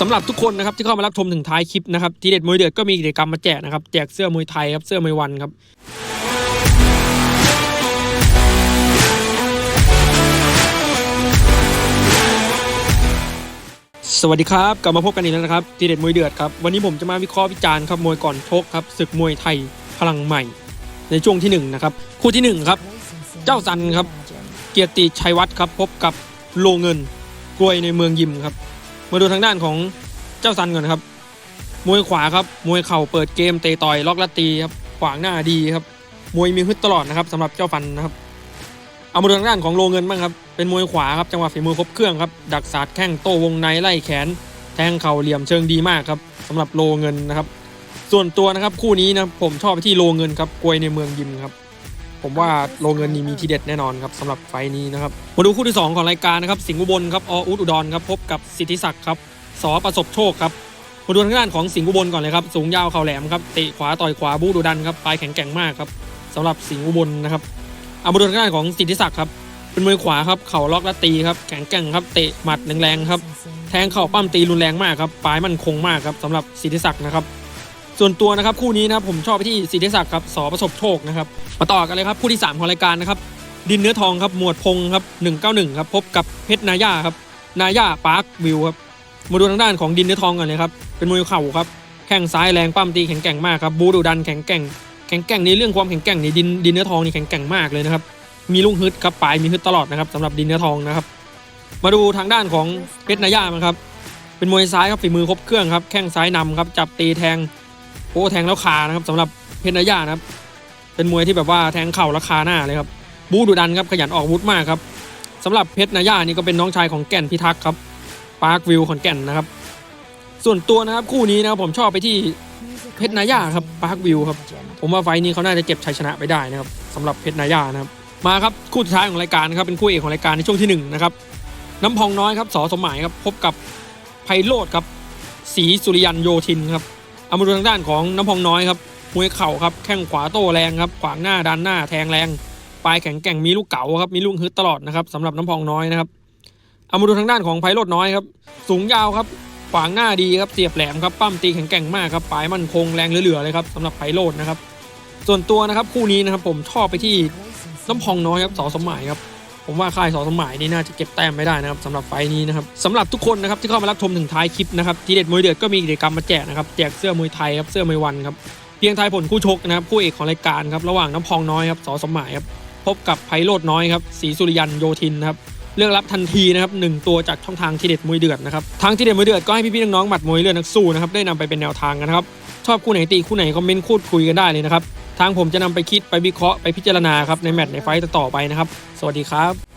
สำหรับทุกคนนะครับที่เข้ามารับชมถึงท้ายคลิปนะครับทีเด็ดมวยเดือดก็มีกิจกรรมมาแจกนะครับแจกเสื้อมวยไทยครับเสื้อมวยวันครับสวัสดีครับ กลับมาพบกันอีกแล้วนะครับทีเด็ดมวยเดือดครับวันนี้ผมจะมาวิเคราะห์วิจารณ์ครับมวยก่อนชกครับศึกมวยไทยพลังใหม่ ในช่วงที่หนึ่งนะครับคู่ที่หนึ่งครับเจ้าสันครับเกียรติชัยวัฒน์ครับพบกับโลเงินกล้วยในเมืองยิมครับ มาดูทางด้านของเจ้าซันก่อนนะครับ มวยขวาครับ มวยเข่าเปิดเกมเตะต่อยล็อกละตีครับ ขวางหน้าดีครับ มวยมีฮึดตลอดนะครับสำหรับเจ้าฟันนะครับ เอามาดูทางด้านของโลเงินบ้างครับ เป็นมวยขวาครับ จังหวะฝีมือครบเครื่องครับ ดักสาดแข้งโต้วงในไล่แขน แทงเข่าเหลี่ยมเชิงดีมากครับสำหรับโลเงินนะครับ ส่วนตัวนะครับคู่นี้นะผมชอบไปที่โลเงินครับ กวยในเมืองยิมครับ ผมว่าโลเงินนี่มีทีเด็ดแน่นอนครับสำหรับไฟนี้นะครับมาดูคู่ที่ 2 ของรายการนะครับสิงห์อุบลครับออุดอุดรครับพบกับสิทธิศักดิ์ครับสอประสบโชคครับมาดูทางด้านของสิงห์อุบลก่อนเลยครับสูงยาวเข่าแหลมครับเตะขวาต่อยขวาบูดูดันครับปลายแข็งแกร่งมากครับสำหรับสิงห์อุบลนะครับเอามาดูทางด้านของสิทธิศักดิ์ครับเป็นมวยขวาครับเข่าล็อกและตีครับแข็งแกร่งครับเตะหมัดแรงๆครับแทงเข่าปั้มตีรุนแรงมากครับปลายมันคงมากครับสำหรับสิทธิศักดิ์นะครับ ส่วนตัวนะครับคู่นี้นะครับผมชอบไปที่สิทธิศักดิ์ครับสอประสบโชคนะครับมาต่อกันเลยครับคู่ที่ 3 ของรายการนะครับดินเนื้อทองครับหมวดพงครับ191ครับพบกับเพชรนาย่าครับนาย่าปาร์ควิวครับมาดูทางด้านของดินเนื้อทองกันเลยครับเป็นมวยเข่าครับแข้งซ้ายแรงปั้มตีแข็งแกร่งมากครับบูดูดันแข็งแกร่งแข็งแกร่งในเรื่องความแข็งแกร่งในดินดินเนื้อทองนี่แข็งแกร่งมากเลยนะครับมีลุงฮึดครับปลายมีฮึดตลอดนะครับสำหรับดินเนื้อทองนะครับมาดูทางด้านของเพชรนาย่ามันครับเป็นมวยซ้ายครับฝีมือครบเครื่องครับแข้งซ้ายนำครับจับตีแทง โอ้แทงแล้วคานะครับสำหรับเพชรนายานะครับ เป็นมวยที่แบบว่าแทงเข่าราคาหน้าเลยครับ บูดุดันครับขยันออกอาวุธมากครับสำหรับเพชรนาย่านี่ก็เป็นน้องชายของแก่นพิทักษ์ครับปาร์ควิวขอนแก่นนะครับ ส่วนตัวนะครับคู่นี้นะครับผมชอบไปที่เพชรนาย่าครับปาร์ควิวครับผมว่าไฟล์นี้เขาน่าจะเก็บชัยชนะไปได้นะครับสำหรับเพชรนาย่านะครับมาครับคู่สุดท้ายของรายการนะครับเป็นคู่เอกของรายการในช่วงที่หนึ่งนะครับน้ำพองน้อยครับสอสมหมายครับพบกับไพโรธครับศรีสุริยันโยธินครับ เอามาดูทางด้านของน้ำพองน้อยครับมวยเข่าครับแข้งขวาโต้แรงครับขวางหน้าดันหน้าแทงแรงปลายแข็งแกร่งมีลูกเก๋าครับมีลูกฮึดตลอดนะครับสำหรับน้ำพองน้อยนะครับเอามาดูทางด้านของไพโรดน้อยครับสูงยาวครับขวางหน้าดีครับเสียบแหลมครับปั้มตีแข็งแกร่งมากครับปลายมันคงแรงเหลือๆเลยครับสำหรับไพโรดนะครับส่วนตัวนะครับคู่นี้นะครับผมชอบไปที่น้ำพองน้อยครับสอสมหมายครับ ผมว่าค่ายสอสมหมายนี่น่าจะเก็บแต้มไม่ได้นะครับสำหรับไฟนี้นะครับสำหรับทุกคนนะครับที่เข้ามารับชมถึงท้ายคลิปนะครับทีเด็ดมวยเดือดก็มีกิจกรรมมาแจกนะครับแจกเสื้อมวยไทยครับเสื้อมวยวันครับเพียงทายผลคู่ชกนะครับคู่เอกของรายการครับระหว่างน้ำพองน้อยครับสอสมหมายครับพบกับไพโรดน้อยครับศรีสุริยันโยธินนะครับเลือกรับทันทีนะครับหนึ่งตัวจากช่องทางทีเด็ดมวยเดือดนะครับทางทีเด็ดมวยเดือดก็ให้พี่ๆน้องๆหมัดมวยเลือดนักสู้นะครับได้นำไปเป็นแนวทางกันนะครับชอบคู่ไหนตีคู่ไหนคอมเมนต์พูดคุยกันได้เลยนะครับ ทางผมจะนำไปคิดไปวิเคราะห์ไปพิจารณาครับในแมตช์ในไฟต์ต่อไปนะครับ สวัสดีครับ